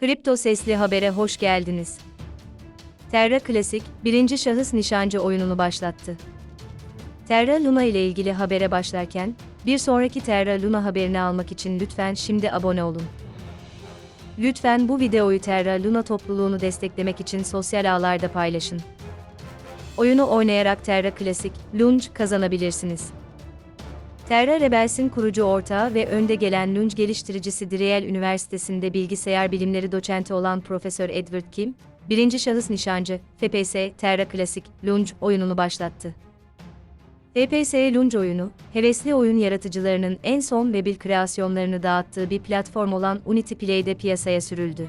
Kripto Sesli Haber'e hoş geldiniz. Terra Klasik, birinci şahıs nişancı oyununu başlattı. Terra Luna ile ilgili habere başlarken, bir sonraki Terra Luna haberini almak için lütfen şimdi abone olun. Lütfen bu videoyu Terra Luna topluluğunu desteklemek için sosyal ağlarda paylaşın. Oyunu oynayarak Terra Klasik, Lunge kazanabilirsiniz. Terra Rebels'in kurucu ortağı ve önde gelen Lunge geliştiricisi Driel Üniversitesi'nde bilgisayar bilimleri doçenti olan Profesör Edward Kim, birinci şahıs nişancı, FPS, Terra Classic, Lunge oyununu başlattı. FPS Lunge oyunu, hevesli oyun yaratıcılarının en son ve bir kreasyonlarını dağıttığı bir platform olan Unity Play'de piyasaya sürüldü.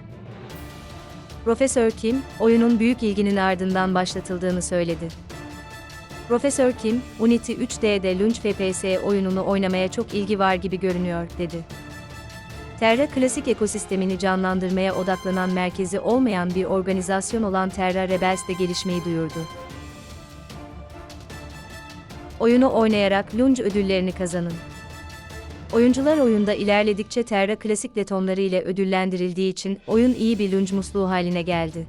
Profesör Kim, oyunun büyük ilginin ardından başlatıldığını söyledi. Profesör Kim, Unity 3D'de Lunge FPS oyununu oynamaya çok ilgi var gibi görünüyor, dedi. Terra klasik ekosistemini canlandırmaya odaklanan merkezi olmayan bir organizasyon olan Terra Rebels de gelişmeyi duyurdu. Oyunu oynayarak Lunge ödüllerini kazanın. Oyuncular oyunda ilerledikçe Terra klasik letonları ile ödüllendirildiği için oyun iyi bir Lunge musluğu haline geldi.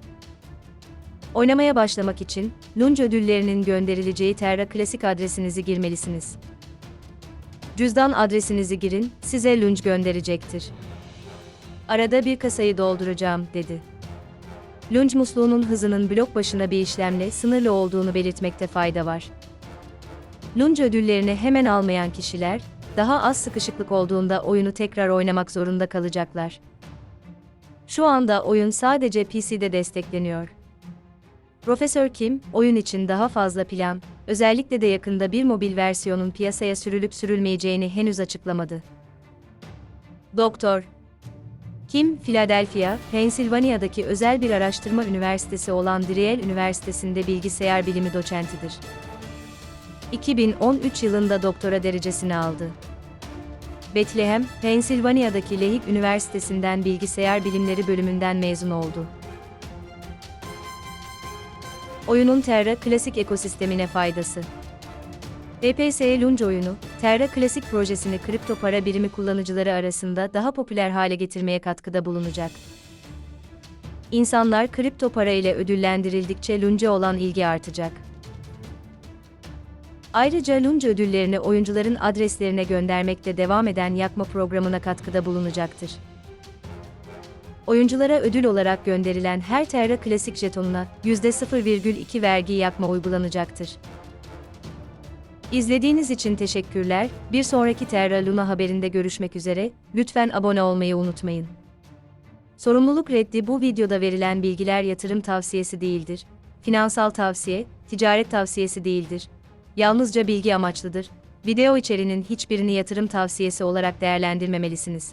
Oynamaya başlamak için, Lunge ödüllerinin gönderileceği Terra Klasik adresinizi girmelisiniz. Cüzdan adresinizi girin, size Lunge gönderecektir. Arada bir kasayı dolduracağım, dedi. Lunge musluğunun hızının blok başına bir işlemle sınırlı olduğunu belirtmekte fayda var. Lunge ödüllerini hemen almayan kişiler, daha az sıkışıklık olduğunda oyunu tekrar oynamak zorunda kalacaklar. Şu anda oyun sadece PC'de destekleniyor. Profesör Kim, oyun için daha fazla plan, özellikle de yakında bir mobil versiyonun piyasaya sürülüp sürülmeyeceğini henüz açıklamadı. Doktor Kim, Philadelphia, Pennsylvania'daki özel bir araştırma üniversitesi olan Driel Üniversitesi'nde bilgisayar bilimi doçentidir. 2013 yılında doktora derecesini aldı. Bethlehem, Pennsylvania'daki Lehigh Üniversitesi'nden bilgisayar bilimleri bölümünden mezun oldu. Oyunun Terra Klasik ekosistemine faydası. FPS Lunge oyunu, Terra Klasik projesini kripto para birimi kullanıcıları arasında daha popüler hale getirmeye katkıda bulunacak. İnsanlar kripto para ile ödüllendirildikçe Lunge'e olan ilgi artacak. Ayrıca Lunge ödüllerini oyuncuların adreslerine göndermekte devam eden yakma programına katkıda bulunacaktır. Oyunculara ödül olarak gönderilen her Terra Klasik jetonuna %0,2 vergi yakma uygulanacaktır. İzlediğiniz için teşekkürler. Bir sonraki Terra Luna haberinde görüşmek üzere. Lütfen abone olmayı unutmayın. Sorumluluk reddi bu videoda verilen bilgiler yatırım tavsiyesi değildir. Finansal tavsiye, ticaret tavsiyesi değildir. Yalnızca bilgi amaçlıdır. Video içeriğinin hiçbirini yatırım tavsiyesi olarak değerlendirmemelisiniz.